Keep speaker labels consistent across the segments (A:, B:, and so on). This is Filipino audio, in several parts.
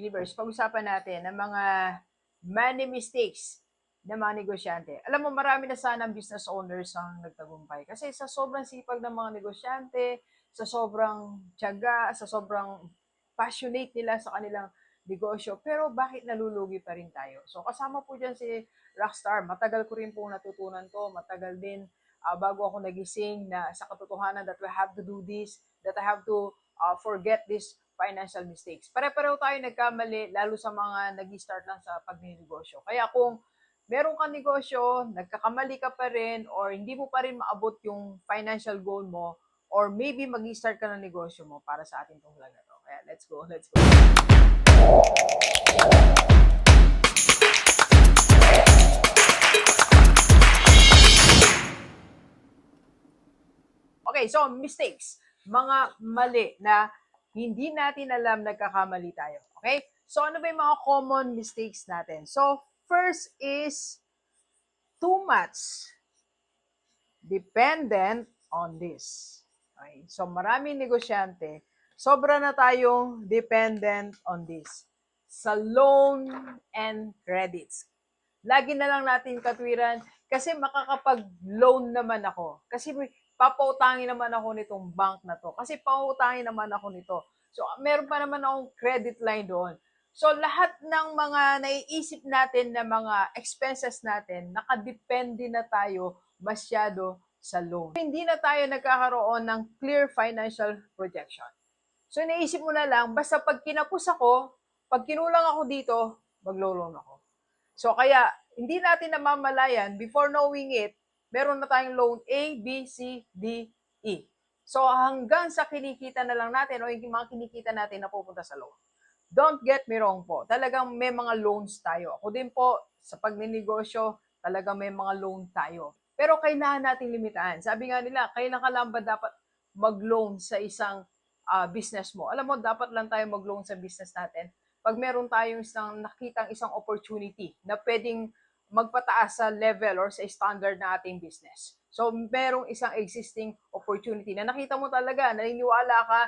A: believers, pag-usapan natin ng mga many mistakes ng mga negosyante. Alam mo, marami na sana ang business owners ang nagtagumpay. Kasi sa sobrang sipag ng mga negosyante, sa sobrang tiyaga, sa sobrang passionate nila sa kanilang negosyo. Pero bakit nalulugi pa rin tayo? So kasama po dyan si Rockstar. Matagal ko rin po natutunan to. Matagal din ah, bago ako nagising na sa katotohanan that we have to do this, that I have to uh, forget this financial mistakes. Pare-pareho tayo nagkamali, lalo sa mga nag-start lang sa pagninegosyo. Kaya kung meron kang negosyo, nagkakamali ka pa rin, or hindi mo pa rin maabot yung financial goal mo, or maybe mag-start ka ng negosyo mo para sa ating tong vlog na to. Kaya let's go, let's go. Okay, so mistakes. Mga mali na hindi natin alam nagkakamali tayo. Okay? So ano ba yung mga common mistakes natin? So first is too much dependent on this. Okay? So maraming negosyante, sobra na tayong dependent on this. Sa loan and credits. Lagi na lang natin katwiran kasi makakapag-loan naman ako. Kasi papautangin naman ako nitong bank na to. Kasi pautangin naman ako nito. So, meron pa naman akong credit line doon. So, lahat ng mga naiisip natin na mga expenses natin, nakadepende na tayo masyado sa loan. Hindi na tayo nagkakaroon ng clear financial projection. So, naisip mo na lang, basta pag kinapos ako, pag kinulang ako dito, maglo-loan ako. So, kaya, hindi natin namamalayan, before knowing it, meron na tayong loan A, B, C, D, E. So hanggang sa kinikita na lang natin o yung mga kinikita natin na pupunta sa loan. Don't get me wrong po. Talagang may mga loans tayo. Ako din po, sa pagninegosyo, talagang may mga loan tayo. Pero kailangan nating limitaan. Sabi nga nila, kailan ka lang ba dapat mag-loan sa isang ah, business mo? Alam mo, dapat lang tayo mag-loan sa business natin pag meron tayong isang nakitang isang opportunity na pwedeng magpataas sa level or sa standard na ating business. So, merong isang existing opportunity na nakita mo talaga, naniniwala ka,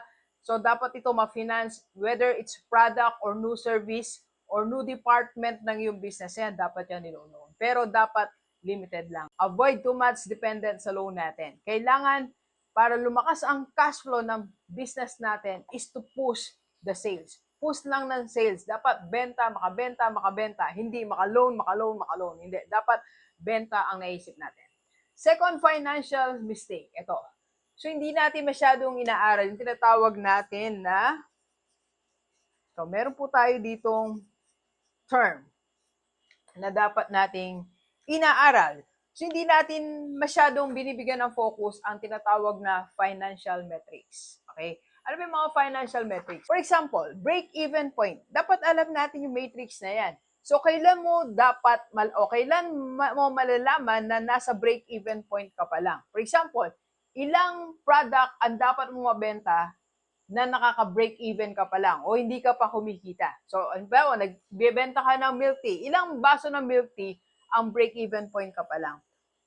A: so dapat ito ma-finance, whether it's product or new service or new department ng iyong business, yan, dapat yan niloan. Pero dapat limited lang. Avoid too much dependent sa loan natin. Kailangan, para lumakas ang cash flow ng business natin, is to push the sales push lang ng sales. Dapat benta, makabenta, makabenta. Hindi makaloan, makaloan, makaloan. Hindi. Dapat benta ang naisip natin. Second financial mistake. Ito. So, hindi natin masyadong inaaral. Yung tinatawag natin na So, meron po tayo ditong term na dapat nating inaaral. So, hindi natin masyadong binibigyan ng focus ang tinatawag na financial metrics. Okay? Ano ba yung mga financial metrics? For example, break-even point. Dapat alam natin yung matrix na yan. So, kailan mo dapat, mal o kailan mo malalaman na nasa break-even point ka pa lang? For example, ilang product ang dapat mo mabenta na nakaka-break-even ka pa lang o hindi ka pa kumikita. So, halimbawa, nagbebenta ka ng milk tea. Ilang baso ng milk tea ang break-even point ka pa lang?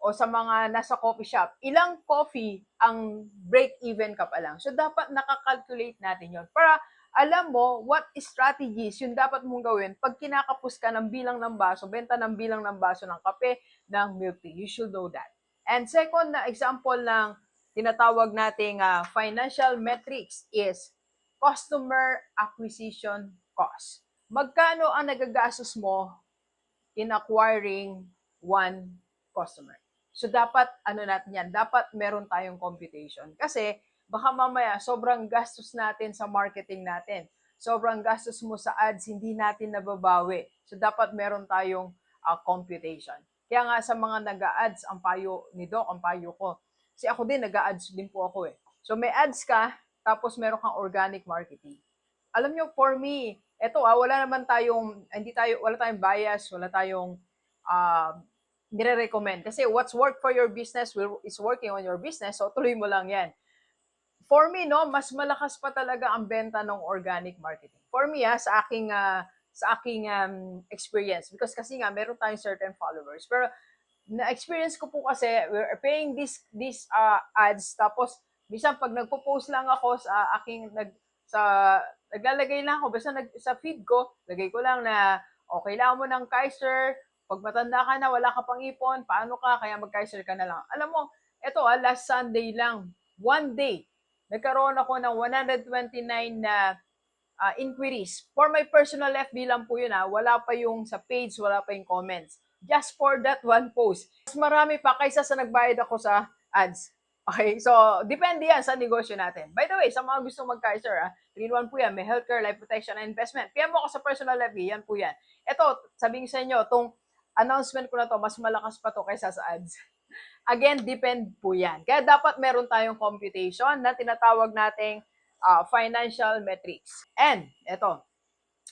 A: O sa mga nasa coffee shop, ilang coffee ang break-even ka pa lang. So, dapat nakakalculate natin yon para alam mo what strategies yung dapat mong gawin pag kinakapos ka ng bilang ng baso, benta ng bilang ng baso ng kape, ng milk tea. You should know that. And second na example ng tinatawag nating ah, financial metrics is customer acquisition cost. Magkano ang nagagastos mo in acquiring one customer? So dapat ano natin yan, dapat meron tayong computation. Kasi baka mamaya sobrang gastos natin sa marketing natin. Sobrang gastos mo sa ads, hindi natin nababawi. So dapat meron tayong ah, computation. Kaya nga sa mga nag-ads, ang payo ni Doc, ang payo ko. Kasi ako din, nag-ads din po ako eh. So may ads ka, tapos meron kang organic marketing. Alam nyo, for me, eto ah, wala naman tayong, hindi tayo, wala tayong bias, wala tayong ah, nire-recommend. Kasi what's work for your business will, is working on your business, so tuloy mo lang yan. For me, no, mas malakas pa talaga ang benta ng organic marketing. For me, ha, sa aking ah, sa aking um, experience because kasi nga meron tayong certain followers. Pero na-experience ko po kasi we're paying this these uh, ads tapos minsan pag nagpo-post lang ako sa aking nag sa naglalagay lang ako, basta nag, sa feed ko, lagay ko lang na, o kailangan mo ng Kaiser, pag matanda ka na, wala ka pang ipon, paano ka, kaya mag-Kaiser ka na lang. Alam mo, eto ah, last Sunday lang, one day, nagkaroon ako ng 129 na ah, inquiries. For my personal FB lang po yun ah, wala pa yung sa page, wala pa yung comments. Just for that one post. Mas marami pa kaysa sa nagbayad ako sa ads. Okay, so depende yan sa negosyo natin. By the way, sa mga gusto mag-Kaiser, ah, 3-in-1 po yan, may healthcare, life protection, and investment. PM mo ako sa personal FB, yan po yan. Ito, sabihin sa inyo, itong announcement ko na to, mas malakas pa to kaysa sa ads. Again, depend po yan. Kaya dapat meron tayong computation na tinatawag nating ah, financial metrics. And, ito,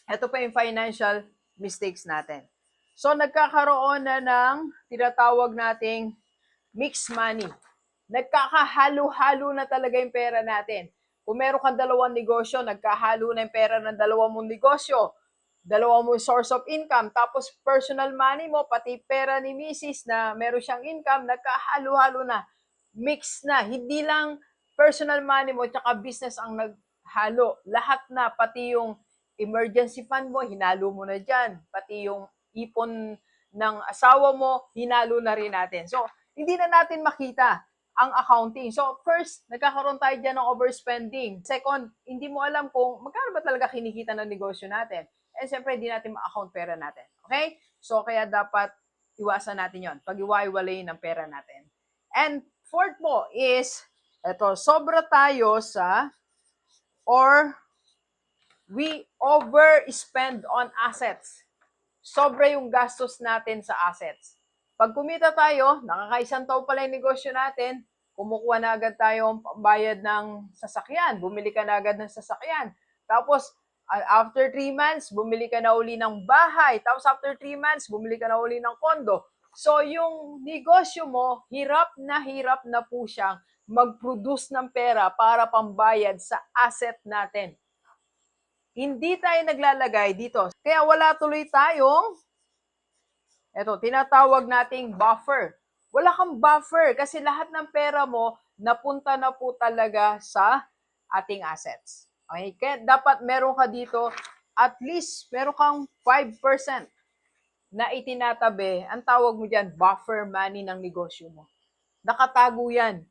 A: ito pa yung financial mistakes natin. So, nagkakaroon na ng tinatawag nating mixed money. Nagkakahalo-halo na talaga yung pera natin. Kung meron kang dalawang negosyo, nagkahalo na yung pera ng dalawang mong negosyo. Dalawa mong source of income, tapos personal money mo, pati pera ni Mrs. na meron siyang income, nagkahalo-halo na. Mix na. Hindi lang personal money mo tsaka business ang naghalo. Lahat na, pati yung emergency fund mo, hinalo mo na dyan. Pati yung ipon ng asawa mo, hinalo na rin natin. So, hindi na natin makita ang accounting. So, first, nagkakaroon tayo dyan ng overspending. Second, hindi mo alam kung magkano ba talaga kinikita ng negosyo natin. And siyempre, hindi natin ma-account pera natin. Okay? So, kaya dapat iwasan natin yon pag-iwaiwalay ng pera natin. And fourth mo is, eto, sobra tayo sa or we overspend on assets. Sobra yung gastos natin sa assets. Pag kumita tayo, nakakaisang taon pala yung negosyo natin, kumukuha na agad tayo bayad ng sasakyan. Bumili ka na agad ng sasakyan. Tapos, after 3 months, bumili ka na uli ng bahay. Tapos after 3 months, bumili ka na uli ng kondo. So, yung negosyo mo, hirap na hirap na po siyang mag-produce ng pera para pambayad sa asset natin. Hindi tayo naglalagay dito. Kaya wala tuloy tayong Ito, tinatawag nating buffer. Wala kang buffer kasi lahat ng pera mo napunta na po talaga sa ating assets. Okay? Kaya dapat meron ka dito at least meron kang 5% na itinatabi. Ang tawag mo dyan, buffer money ng negosyo mo. Nakatago yan.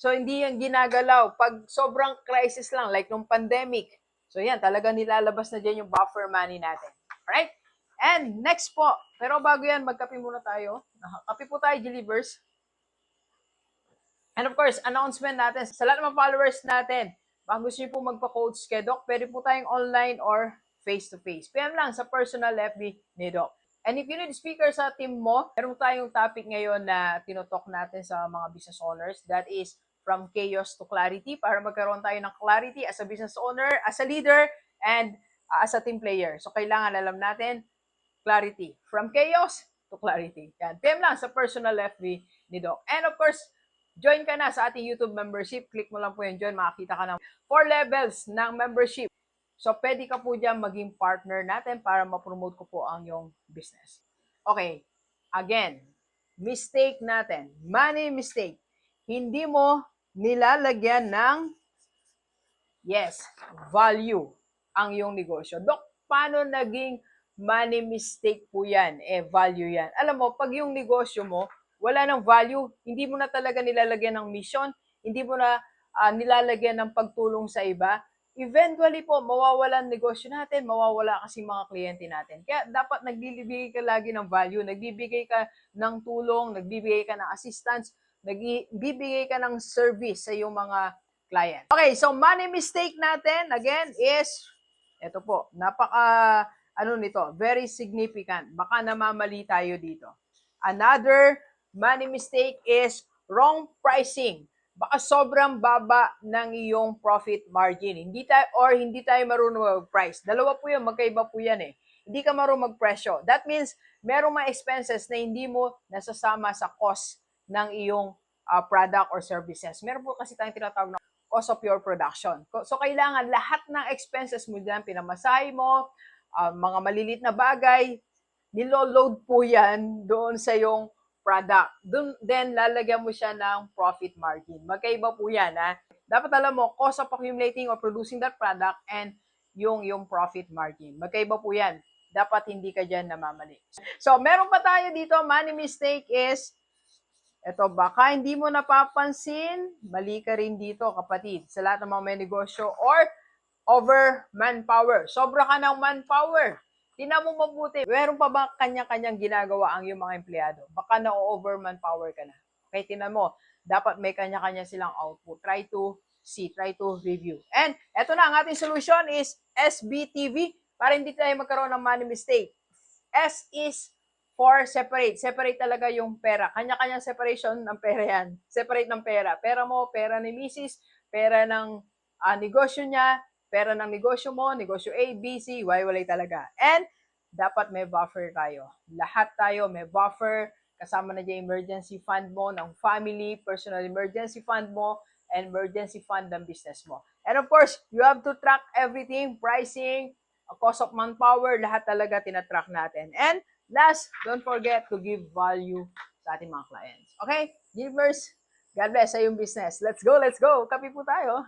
A: So, hindi yan ginagalaw. Pag sobrang crisis lang, like nung pandemic, so yan, talaga nilalabas na dyan yung buffer money natin. Alright? And next po, pero bago yan, magkape muna tayo. Kape po tayo, Delivers. And of course, announcement natin sa lahat ng followers natin. Baka gusto niyo po magpa-coach kay Doc, pwede po tayong online or face-to-face. PM lang sa personal FB ni Doc. And if you need speaker sa team mo, meron tayong topic ngayon na tinutok natin sa mga business owners. That is from chaos to clarity para magkaroon tayo ng clarity as a business owner, as a leader, and uh, as a team player. So, kailangan alam natin clarity. From chaos to clarity. Yan. PM lang sa personal FB ni Doc. And of course, join ka na sa ating YouTube membership. Click mo lang po yun, join. Makakita ka ng four levels ng membership. So, pwede ka po dyan maging partner natin para ma-promote ko po ang yung business. Okay. Again, mistake natin. Money mistake. Hindi mo nilalagyan ng yes, value ang yung negosyo. Dok, paano naging money mistake po yan? Eh, value yan. Alam mo, pag yung negosyo mo, wala ng value, hindi mo na talaga nilalagyan ng mission, hindi mo na ah, nilalagyan ng pagtulong sa iba, eventually po, mawawalan ang negosyo natin, mawawala kasi mga kliyente natin. Kaya dapat nagbibigay ka lagi ng value, nagbibigay ka ng tulong, nagbibigay ka ng assistance, nagbibigay ka ng service sa iyong mga client. Okay, so money mistake natin, again, is, ito po, napaka, ano nito, very significant. Baka namamali tayo dito. Another money mistake is wrong pricing. Baka sobrang baba ng iyong profit margin. Hindi tayo, or hindi tayo marunong mag-price. Dalawa po yan, magkaiba po yan eh. Hindi ka marunong mag-presyo. That means, merong mga expenses na hindi mo nasasama sa cost ng iyong uh, product or services. Meron po kasi tayong tinatawag na cost of your production. So, kailangan lahat ng expenses mo dyan, pinamasahe mo, uh, mga malilit na bagay, niloload po yan doon sa yung product. Dun, then, lalagyan mo siya ng profit margin. Magkaiba po yan, ha? dapat alam mo, cost of accumulating or producing that product and yung yung profit margin. Magkaiba po yan. Dapat hindi ka dyan namamali. So, meron pa tayo dito, money mistake is, eto, baka hindi mo napapansin, mali ka rin dito, kapatid, sa lahat ng mga may negosyo or over manpower. Sobra ka ng manpower. Tingnan mo mabuti. Meron pa ba kanya-kanyang ginagawa ang iyong mga empleyado? Baka na-over manpower ka na. Okay, tingnan mo. Dapat may kanya-kanya silang output. Try to see, try to review. And eto na, ang ating solution is SBTV para hindi tayo magkaroon ng money mistake. S is for separate. Separate talaga yung pera. Kanya-kanyang separation ng pera yan. Separate ng pera. Pera mo, pera ni Mrs., pera ng ah, negosyo niya, pera ng negosyo mo, negosyo A, B, C, Y, walay talaga. And dapat may buffer tayo. Lahat tayo may buffer. Kasama na dyan emergency fund mo, ng family, personal emergency fund mo, and emergency fund ng business mo. And of course, you have to track everything, pricing, cost of manpower, lahat talaga tinatrack natin. And last, don't forget to give value sa ating mga clients. Okay? Givers, God bless sa iyong business. Let's go, let's go. Kapi po tayo.